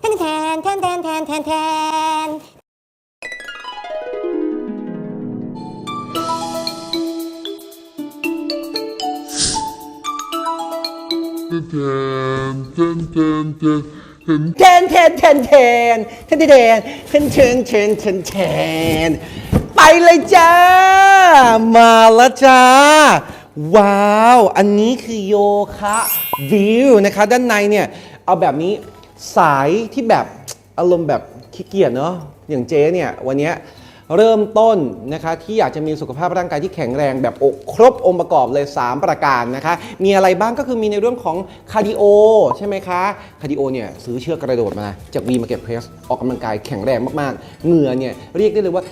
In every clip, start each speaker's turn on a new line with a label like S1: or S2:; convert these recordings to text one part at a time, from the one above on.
S1: แทนแทนแทนแทนแทนแทนแทน
S2: แทนแทนแทนแทนแทนแทนแทนแทนแทนแทนแทนแทนไปเลยจ้า มาแล้วจ้า ว้าว อันนี้คือโยคะวิวนะคะ ด้านในเนี่ย เอาแบบนี้ สายที่แบบอารมณ์แบบขี้เกียจเนาะอย่างเจ๊เนี่ยวันนี้เริ่มต้นนะคะที่อยากจะมีสุขภาพร่างกายที่แข็งแรงแบบครบองค์ประกอบเลย 3 ประการนะคะ มีอะไรบ้างก็คือมีในเรื่องของคาร์ดิโอใช่ไหมคะ คาร์ดิโอเนี่ยซื้อเชือกกระโดดมา จาก V Market Press ออกกำลังกายแข็งแรงมากๆ เหงื่อเนี่ยเรียกได้เลยว่า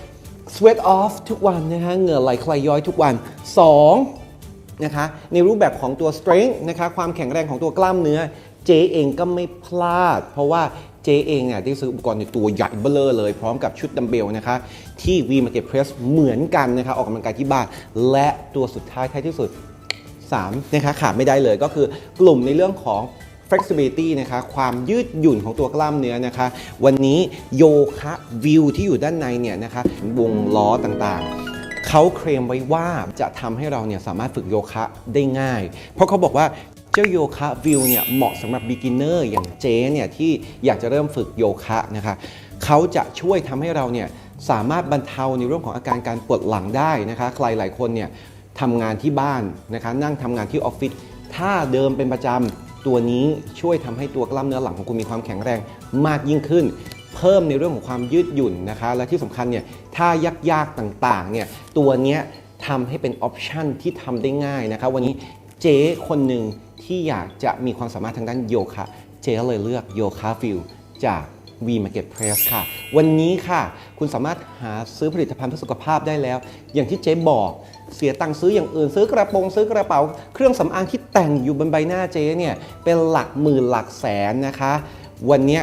S2: sweat off ทุกวันนะคะเหงื่อไหลคลายย้อยทุกวัน 2 นะคะในรูปแบบของตัว strength นะคะความแข็งแรงของตัวกล้ามเนื้อ เจเองก็ไม่พลาด เพราะว่าเจเองเนี่ยได้ซื้ออุปกรณ์ในตัวใหญ่เบ้อเลอเลยพร้อมกับชุดดัมเบลนะคะที่ V Market Press เหมือนกันนะคะออกกำลังกายที่บ้าน และตัวสุดท้ายท้ายที่สุด3นะคะขาดไม่ได้เลยก็คือกลุ่มในเรื่องของ flexibility นะคะความยืดหยุ่นของตัวกล้ามเนื้อนะคะ วันนี้โยคะวิวที่อยู่ด้านในเนี่ยนะคะวงล้อต่างๆ เขาเคลมไว้ว่าจะทำให้เราเนี่ยสามารถฝึกโยคะได้ง่าย เพราะเขาบอกว่าเจ้าโยคะวิวเนี่ยเหมาะสำหรับ beginner อย่างเจ๊เนี่ยที่อยากจะเริ่มฝึกโยคะนะคะเขาจะช่วยทำให้เราเนี่ยสามารถบรรเทาในเรื่องของอาการการปวดหลังได้นะคะใครหลายคนเนี่ยทำงานที่บ้านนะคะนั่งทำงานที่ออฟฟิศถ้าเดิมเป็นประจำตัวนี้ช่วยทำให้ตัวกล้ามเนื้อหลังของคุณมีความแข็งแรงมากยิ่งขึ้น เพิ่มในเรื่องของความยืดหยุ่นนะคะ และที่สำคัญเนี่ยถ้ายากๆต่างๆเนี่ยตัวเนี้ยทำให้เป็นออปชันที่ทำได้ง่ายนะคะวันนี้เจ๊คนหนึ่งที่อยากจะมีความสามารถทางด้านโยคะ เจ๊เลยเลือกโยคะฟิลจาก V Market Press ค่ะ วันนี้ค่ะ คุณสามารถหาซื้อผลิตภัณฑ์เพื่อสุขภาพได้แล้ว อย่างที่เจ๊บอกเสียตังค์ซื้ออย่างอื่น ซื้อกระโปรงซื้อกระเป๋า เครื่องสำอางที่แต่งอยู่บนใบหน้าเจ๊เนี่ยเป็นหลักหมื่นหลักแสนนะคะ วันนี้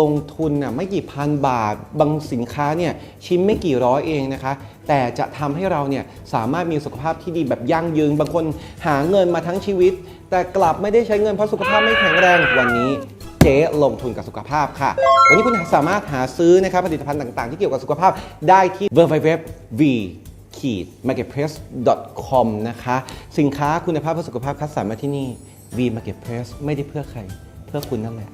S2: ลงทุนน่ะไม่กี่พันบาท บางสินค้าเนี่ยชิ้นไม่กี่ร้อยเองนะคะ แต่จะทำให้เราเนี่ยสามารถมีสุขภาพที่ดีแบบยั่งยืน บางคนหาเงินมาทั้งชีวิต แต่กลับไม่ได้ใช้เงินเพราะสุขภาพไม่แข็งแรงวันนี้เจ๊ลงทุนกับสุขภาพค่ะ วันนี้คุณสามารถหาซื้อนะครับผลิตภัณฑ์ต่างๆ ที่เกี่ยวกับสุขภาพได้ที่ www.v marketplace com นะคะ สินค้าคุณภาพเพื่อสุขภาพคัดสรรมาที่นี่ V Marketplace ไม่ได้เพื่อใคร เพื่อคุณนั่นแหละ